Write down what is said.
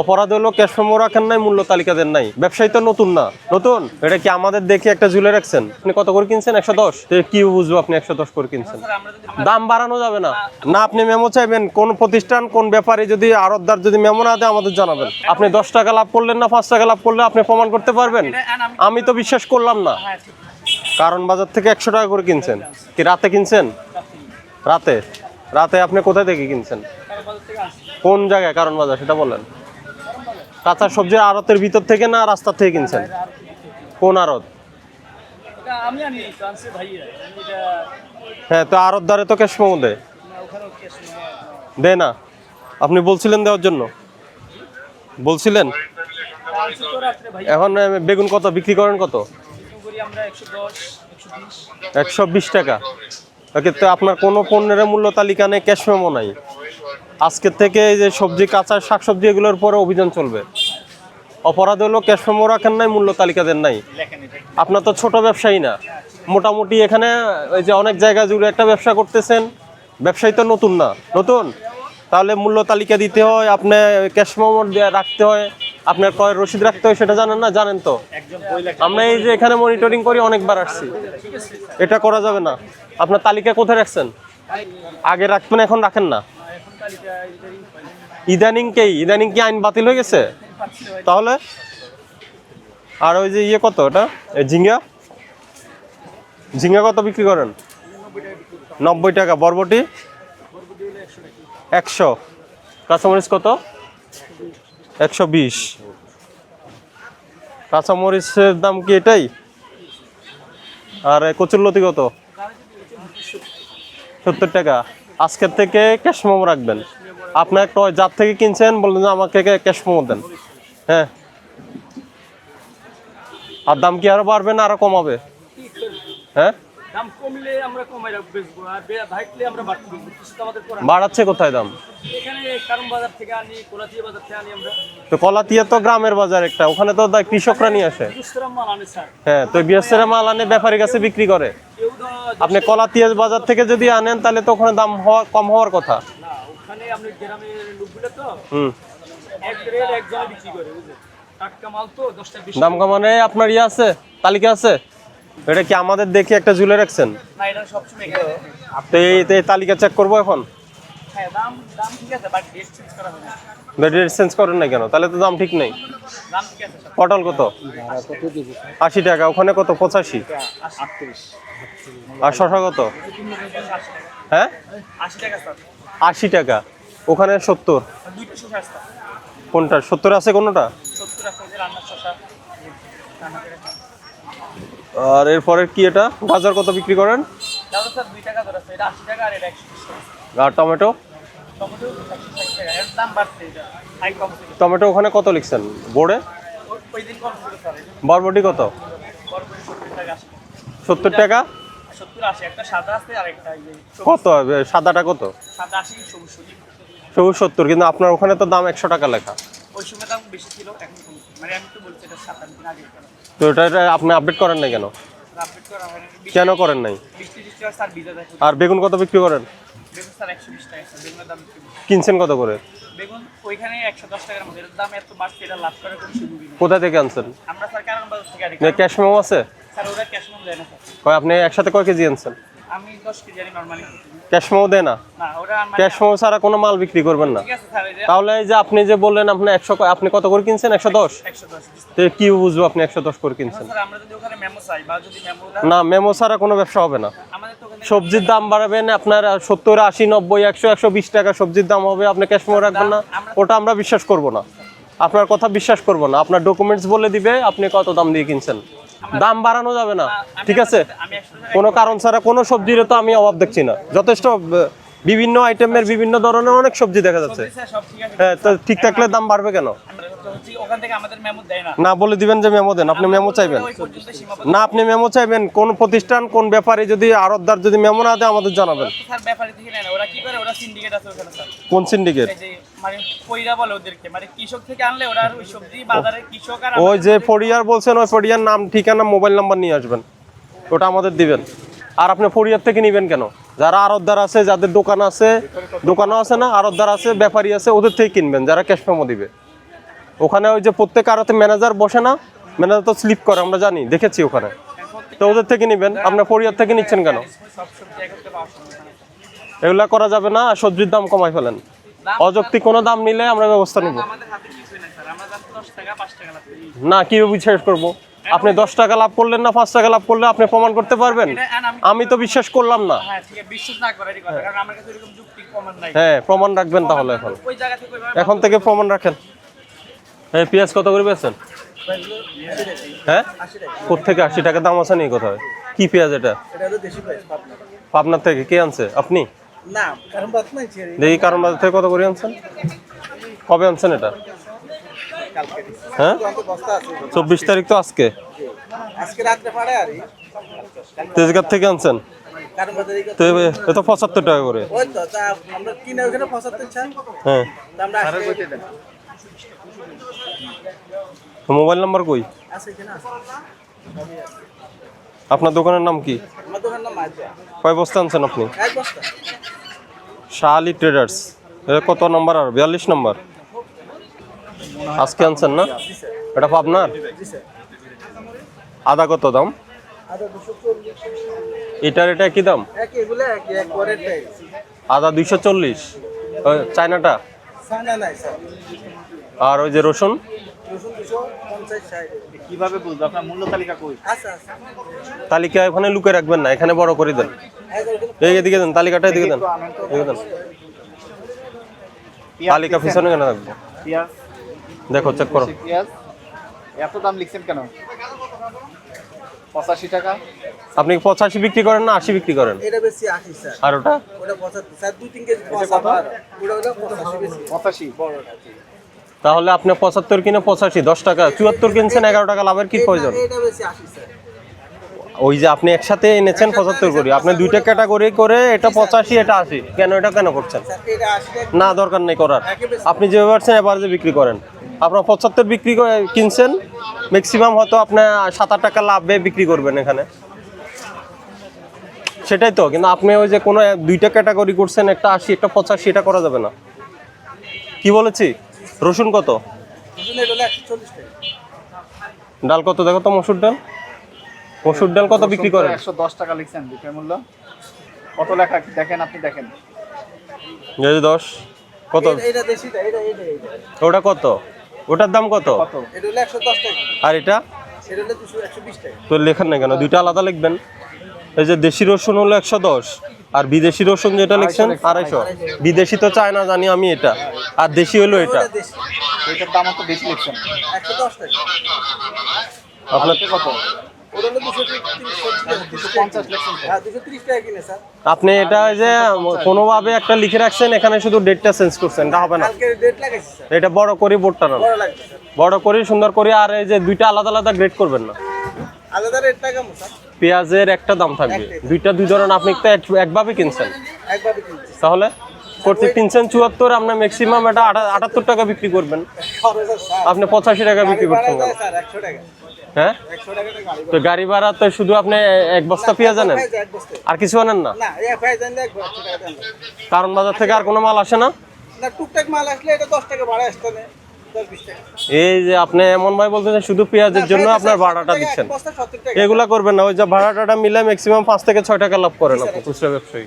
অপরাধ হলো cash memo রাখেন নাই মূল্য তালিকা দেন নাই। ব্যবসায়ী তো নতুন না। নতুন? এটা কি আমাদের দেখে একটা ঝুলে রাখছেন? আপনি কত করে কিনছেন? একশো দশ? কি বুঝব আপনি একশো দশ করে কিনছেন? দাম বাড়ানো যাবে না। না আপনি মেমো চাইবেন। কোন প্রতিষ্ঠান কোন ব্যাপারে যদি আরতদার যদি মেমো না দেয় আমাদের জানাবেন। আপনি দশ টাকা লাভ করলেন না পাঁচ টাকা লাভ করলে আপনি প্রমাণ করতে পারবেন। আমি তো বিশ্বাস করলাম না। কারণ বাজার থেকে একশো টাকা করে কিনছেন। কি রাতে কিনছেন? রাতে? রাতে আপনি কোথায় থেকে কিনছেন? কোন জায়গায় কারণ বাজার সেটা বলেন। কাঁচা সবজির আড়তের ভিতর থেকে না রাস্তা থেকে কিনছেন? কোন আড়ত? হ্যাঁ তো আড়ত দ্বারে তো ক্যাশ মেমো দেয়। দেয় না? আপনি বলছিলেন দেওয়ার জন্য। বলছিলেন? এখন বেগুন কত? বিক্রি করেন কত? একশো বিশ টাকা। তো আপনার কোনো পণ্যের মূল্য তালিকা নেই, ক্যাশ মেমো নাই। আজকের থেকে এই যে সবজি, কাঁচা শাকসবজি এগুলোর পরে অভিযান চলবে। অপরাধ হলো, ক্যাশ মেমো রাখেন নাই, মূল্য তালিকা দেন নাই। আপনার তো ছোট ব্যবসায়ী না। মোটামুটি এখানে ওই যে অনেক জায়গা জুড়ে একটা ব্যবসা করতেছেন। ব্যবসায়ী তো নতুন না। নতুন? তাহলে মূল্য তালিকা দিতে হয়, আপনি ক্যাশ মেমো রাখতে হয়, আপনার ক্রয়ের রসিদ রাখতে হয়, সেটা জানেন না? জানেন তো। আমরা এই যে এখানে মনিটরিং করি, অনেকবার আসছি। এটা করা যাবে না। আপনার তালিকা কোথায় রাখছেন? আগে রাখবেন, এখন রাখেন না? ইদানিং কে ইদানিং কি আইন বাতিল হয়ে গেছে। তাহলে? আর ওই যে ইয়ে কত ওটা? ঝিঙ্গা? ঝিঙ্গা কত বিক্রি করেন? নব্বই টাকা। বরবটি? একশো। কাঁচামরিচ কত? একশো বিশ। কাঁচামরিচের দাম কি এটাই? আর কচুরলতি কত? সত্তর টাকা। আজকের থেকে ক্যাশ মোমো রাখবেন। আপনার ক্রয় যার থেকে কিনছেন বললেন যে আমাকে ক্যাশ মোমো দেন। হ্যাঁ। আর দাম কি আরও বাড়বে না আরও কমাবে? হ্যাঁ। বাড়াচ্ছে কোথায় দাম? তো কলাতিয়া তো গ্রামের বাজার একটা ওখানে তো কৃষকরা নিয়ে আসে। হ্যাঁ তো বিএসএর মাল আনে ব্যাপারীর কাছে বিক্রি করে। আপনি কলাতিয়াজ বাজার থেকে যদি আনেন তাহলে তো ওখানে দাম হওয়া কম হওয়ার কথা। দাম কমানে আপনার ইয়ে আছে তালিকা আছে? এটা কি আমাদের দেখে একটা ঝুলে রাখছেন? তো এই তালিকা চেক করব এখন? হ্যাঁ দাম দাম ঠিক আছে বাট ডেট চেঞ্জ করা করেন না কেন? তাহলে তো দাম ঠিক নেই। দাম ঠিক আছে পটল কত? আশি টাকা ওখানে কত? পঁচাশি। আর শশা কত? হ্যাঁ? আশি টাকা ওখানে সত্তর। কোনটা? সত্তর আছে কোনোটা। আর এরপরের কি এটা? গাজর কত বিক্রি করেন? টাকা এটা টাকা আর এটা আর টমেটো? টমেটো ওখানে কত লিখছেন? বোর্ডে? বরবটি কত? সত্তর টাকা। কত? সাদাটা কত? সবুজ সত্তর, কিন্তু আপনার ওখানে তো দাম একশো টাকা লেখা। তো এটা আপনি আপডেট করেন না কেন? কেন করেন নাই? আর বেগুন কত বিক্রি করেন? কিনছেন কত করে? বেগুন ওইখানে একশো দশ টাকার মধ্যে দাম এত বাড়ছে এটা লাভ করার কোনো সুযোগই নেই। কোথায় থেকে আনছেন? আমরা স্যার কারণ থেকে আনি। ক্যাশ মেমো আছে? স্যার ওরা ক্যাশ মন দেয় না স্যার। কয় আপনি একসাথে কয় কেজি আনছেন? আমি দশ কেজি আনি নর্মালি ক্যাশ মেমো দেয় না? না ওরা ক্যাশ মেমো ছাড়া কোনো মাল বিক্রি করবেন না। ঠিক আছে স্যার যে তাহলে এই যে আপনি যে বললেন আপনি একশো আপনি কত করে কিনছেন? একশো দশ? তো কি বুঝব আপনি একশো দশ করে কিনছেন? স্যার আমরা যদি ওখানে মেমো চাই বা যদি মেমো না মেমো ছাড়া কোনো ব্যবসা হবে না। আমাদের সবজির দাম বাড়াবেন, আপনার সত্তর, আশি, নব্বই, একশো একশো বিশ টাকা সবজির দাম হবে, আপনি ক্যাশ মেমো রাখবেন না। ওটা আমরা বিশ্বাস করব না। আপনার কথা বিশ্বাস করব না। আপনার ডকুমেন্টস বলে দিবে, আপনি কত দাম দিয়ে কিনছেন। দাম বাড়ানো যাবে না। ঠিক আছে? কোনো কারণ ছাড়া কোনো সবজির তো আমি অভাব দেখছি না। যথেষ্ট বিভিন্ন আইটেমের বিভিন্ন ধরনের অনেক সবজি দেখা যাচ্ছে। হ্যাঁ তো ঠিক থাকলে দাম বাড়বে কেন? না। বলে দিবেন যে মেমো দেন আপনি মেমো চাইবেন? না আপনি মেমো চাইবেন কোন প্রতিষ্ঠান কোন ব্যাপারে যদি আরতদার যদি মেমো না দেয় আমাদের জানাবেন। কোন সিন্ডিকেট মানে মানে ওই যে ফড়িয়ার বলছেন ওই ফড়িয়ার নাম ঠিকানা মোবাইল নাম্বার নিয়ে আসবেন। ওটা আমাদের দিবেন। আর আপনি ফড়িয়ার থেকে নিবেন কেন? যারা আরতদার আছে যাদের দোকান আছে দোকানও আছে না আরতদার আছে ব্যাপারী আছে ওদের থেকে কিনবেন যারা ক্যাশ মেমো দিবে। ওখানে ওই যে প্রত্যেক আড়তে ম্যানেজার বসে না ম্যানেজার তো স্লিপ করে, আমরা জানি, দেখেছি ওখানে। তো ওদের থেকে নেবেন আপনার পরিবার থেকে নিচ্ছেন কেন। এগুলা করা যাবে না সবজির দাম কমাই ফেলেন। অযৌক্তিক কোনো দাম নিলে আমরা ব্যবস্থা নিব। না কি বিশ্বাস করব? আপনি দশ টাকা লাভ করলেন না, পাঁচ টাকা লাভ করলে আপনি প্রমাণ করতে পারবেন? আমি তো বিশ্বাস করলাম না। হ্যাঁ প্রমাণ রাখবেন তাহলে এখন। এখন থেকে প্রমাণ রাখেন। এই পেঁয়াজ কত করে বেচছেন? হ্যাঁ? কোথেকে আশি টাকা দাম আছে নি কোথায়? কি পেঁয়াজ এটা? পাবনার থেকে। কে আনছে? আপনি? দেখি কারণ বাজার থেকে কত করে আনছেন? কবে আনছেন এটা? হ্যাঁ? চব্বিশ তারিখ তো আজকে। তেজগাঁ থেকে আনছেন? তো পঁচাত্তর টাকা করে। হ্যাঁ। মোবাইল নাম্বার কই? আপনার দোকানের নাম কি? কয় বস্তা আনছেন আপনি? শাহ আলী ট্রেডার্স। এটা কত নাম্বার আর? বিয়াল্লিশ নাম্বার। আজকে আনছেন না? এটা স্যার আদা কত দাম? এটার এটা কি দাম? আদা দুইশো চল্লিশ। চায়নাটা? আর ওই যে রসুন? কীভাবে বুঝব আপনার মূল্য তালিকা কই? আছে আছে তালিকা ওখানে লুকে রাখবেন না এখানে বড় করে দেন। এই এদিকে দেন তালিকাটা এদিকে দেন এদিকে দেন। তালিকা পিছনে কেন রাখব দেখো চেক করো। এত দাম লিখছেন কেন? পঁচাশি টাকা। আপনি পঁচাশি বিক্রি করেন না আশি বিক্রি করেন? এটা বেশি আশি স্যার। আর ওটা? ওটা পঁচাত্তর। স্যার দুই তিন কেজি পচা বার ওটা হলো পঁচাশি পঁচাশি বড়টা তাহলে আপনি পঁচাত্তর কিনে পঁচাশি দশ টাকা চুয়াত্তর কিনছেন এগারো টাকা লাভের কি প্রয়োজন? ওই যে আপনি একসাথে এনেছেন পঁচাত্তর করি আপনি দুইটা ক্যাটাগরি করে এটা পঁচাশি এটা আশি। কেন এটা কেন করছেন? না দরকার নেই করার। আপনি যেভাবে পারছেন এবার যে বিক্রি করেন। আপনার পঁচাত্তর বিক্রি করে কিনছেন ম্যাক্সিমাম হয়তো আপনার সাত আট টাকা লাভে বিক্রি করবেন এখানে। সেটাই তো কিন্তু আপনি ওই যে কোনো দুইটা ক্যাটাগরি করছেন একটা আশি একটা পঁচাশি এটা করা যাবে না। কি বলেছি? রসুন কত? ডাল কত? দেখো তো মসুর ডাল। মসুর ডাল কত বিক্রি করেন? একশো দশ টাকা লিখছেন বিক্রয় মূল্য। কত লেখা দেখেন আপনি দেখেন। এই যে দশ কত ওটা কত? ওটার দাম কত? কত? এটা হলো একশো দশ টাকা। আর এটা? তো লেখার না কেন? দুইটা আলাদা লিখবেন। এই যে দেশি রসুন হলো একশো দশ। আর বিদেশি রসুন যেটা লিখছেন? আড়াইশো। বিদেশি তো চায় না জানি আমি এটা। আর দেশি হলো এটা? ওটা দাম তো বেশি লিখছেন। একশো দশ টাকা। আপনার কত। হ্যাঁ স্যার। আপনি এটা যে কোনোভাবে একটা লিখে রাখছেন এখানে শুধু ডেটটা চেঞ্জ করছেন এটা হবে না। কালকে ডেট লাগাইছি স্যার। এটা বড় করি বোর্ডটা না। বড় লাগবে করি সুন্দর করি আর এই যে দুইটা আলাদা আলাদা গ্রেড করবেন না। আলাদা রেট টাকা স্যার। পেঁয়াজের একটা দাম থাকবে। দুইটা দুই ধরনের আপনি তো এক- একভাবে কিনছেন। তাহলে করতে কিনছেন চুয়াত্তর আপনার ম্যাক্সিমাম এটা আটাত্তর টাকা বিক্রি করবেন। আপনি পঁচাশি টাকা বিক্রি করছেন। হ্যাঁ? তো গাড়ি ভাড়া তো শুধু আপনি এক বস্তা পেঁয়াজ আনেন। আর কিছু আনেন না। কারণ বাজার থেকে আর কোনো মাল আসে না? টুকটাক মাল আসলে এটা দশ টাকা ভাড়া আসতে এই যে আপনি এমন ভাই বলতেছেন শুধু পেঁয়াজের জন্য আপনার ভাড়াটা দিচ্ছেন। এগুলা করবেন না ওই যে ভাড়াটা মিলে ম্যাক্সিমাম পাঁচ থেকে ছয় টাকা লাভ করেন আপনি। খুচরা ব্যবসায়ী।